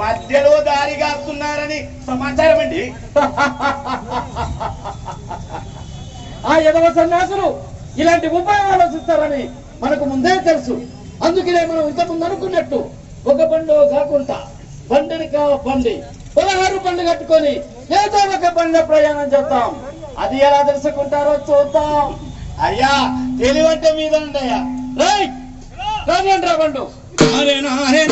మధ్యలో దారి కాస్తున్నారని సమాచారం అండి. ఆ యదవ సన్యాసులు ఇలాంటి ఉపాయం ఆలోచిస్తారని మనకు ముందే తెలుసు. అందుకనే మనం ఇంత ముందు అనుకున్నట్టు ఒక పండు కాకుండా పండుని కా పండి పదహారు పండు కట్టుకొని ఏదో ఒక పండుగ ప్రయాణం చేద్దాం. అది ఎలా తెలుసుకుంటారో చూద్దాం. అయ్యా తెలివంటే మీద రైట్. రాజండ్రా పండు. అరే నారే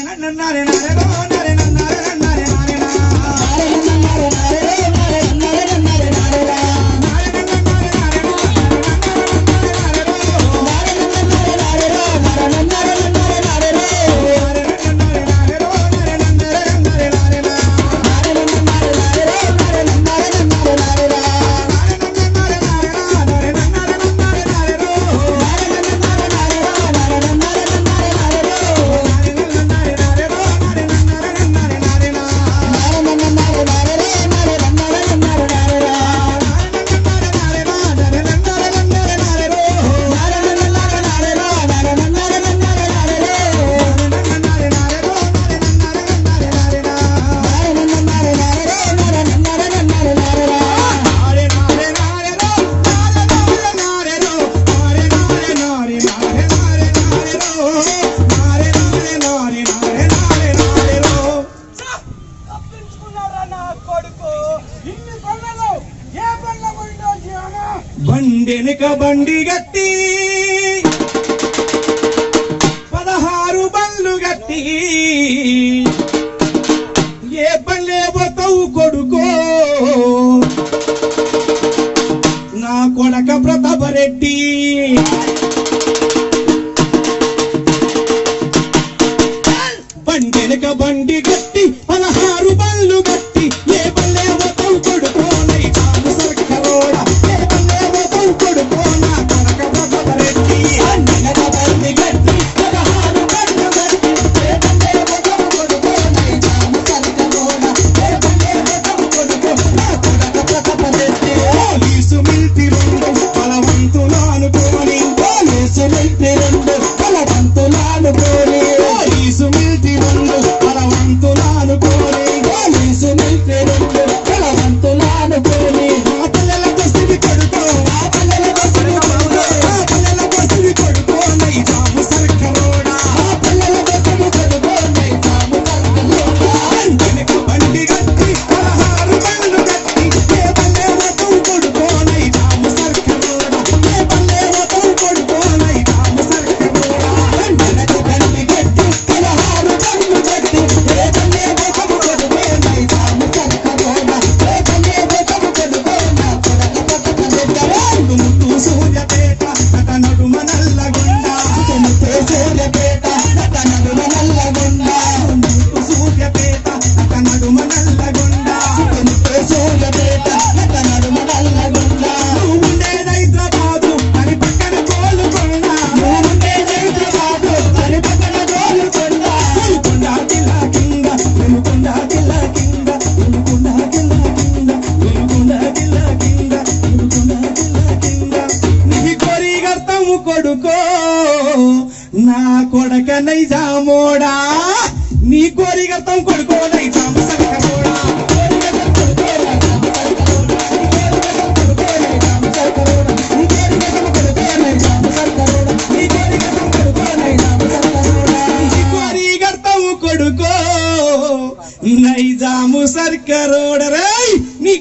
nare nare nare nare nare nare బండెనుక బండి గట్టి పదహారు బండ్లు గట్టి. ఏ బండ్లే పోతావు కొడుకో? నా కొడక ప్రతాపరెడ్డి. పట్టుకో నా కొడక నైజామోడా నీ కోరికతం కొడుకో కొడుకో నైజాము సర్కరోడరై రై నీ